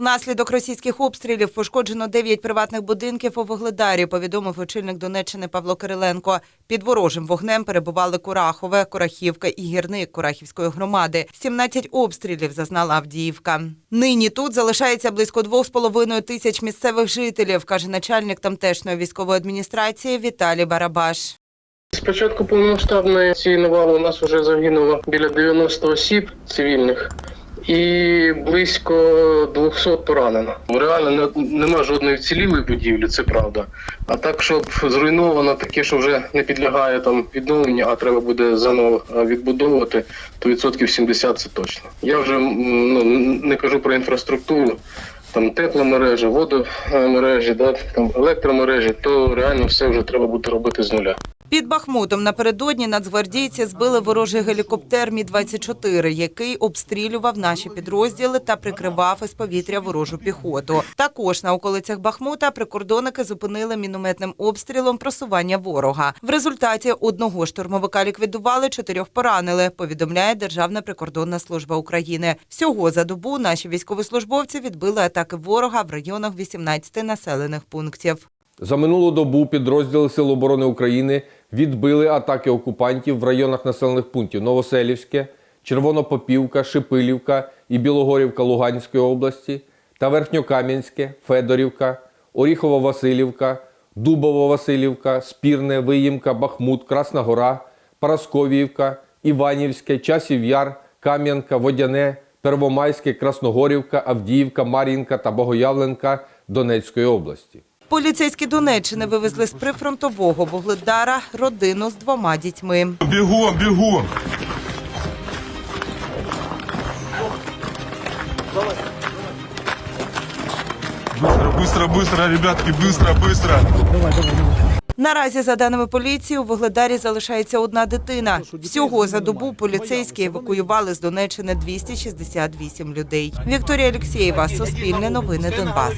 Внаслідок російських обстрілів пошкоджено 9 приватних будинків у Вогледарі, повідомив очільник Донеччини Павло Кириленко. Під ворожим вогнем перебували Курахове, Курахівка і гірник Курахівської громади. 17 обстрілів зазнала Авдіївка. Нині тут залишається близько 2,5 тисяч місцевих жителів, каже начальник тамтешньої військової адміністрації Віталій Барабаш. З початку повномасштабної цієї навали у нас вже загинуло біля 90 осіб цивільних і близько 200 поранено. Реально не- нема жодної вцілілої будівлі, це правда. А так, щоб зруйновано таке, що вже не підлягає там відновленню, а треба буде заново відбудовувати, то відсотків 70 це точно. Я вже ну, не кажу про інфраструктуру. Там тепломережі, водомережі, да, там електромережі, то реально все вже треба буде робити з нуля. Під Бахмутом напередодні нацгвардійці збили ворожий гелікоптер Мі-24, який обстрілював наші підрозділи та прикривав із повітря ворожу піхоту. Також на околицях Бахмута прикордонники зупинили мінометним обстрілом просування ворога. В результаті одного штурмовика ліквідували, чотирьох поранили. Повідомляє Державна прикордонна служба України. Всього за добу наші військовослужбовці відбили атаки ворога в районах 18 населених пунктів. За минулу добу підрозділи Сил оборони України відбили атаки окупантів в районах населених пунктів Новоселівське, Червонопопівка, Шипилівка і Білогорівка Луганської області та Верхньокам'янське, Федорівка, Оріхово-Василівка, Дубово-Василівка, Спірне, Виїмка, Бахмут, Красна Гора, Парасковіївка, Іванівське, Часів Яр, Кам'янка, Водяне, Первомайське, Красногорівка, Авдіївка, Мар'їнка та Богоявленка Донецької області. Поліцейські Донеччини вивезли з прифронтового Вугледара родину з двома дітьми. Бегом, бегом! Быстро, быстро, быстро, ребятки, быстро, быстро! Наразі, за даними поліції, у Вугледарі залишається одна дитина. Всього за добу поліцейські евакуювали з Донеччини 268 людей. Вікторія Олексєєва, Суспільне новини Донбас.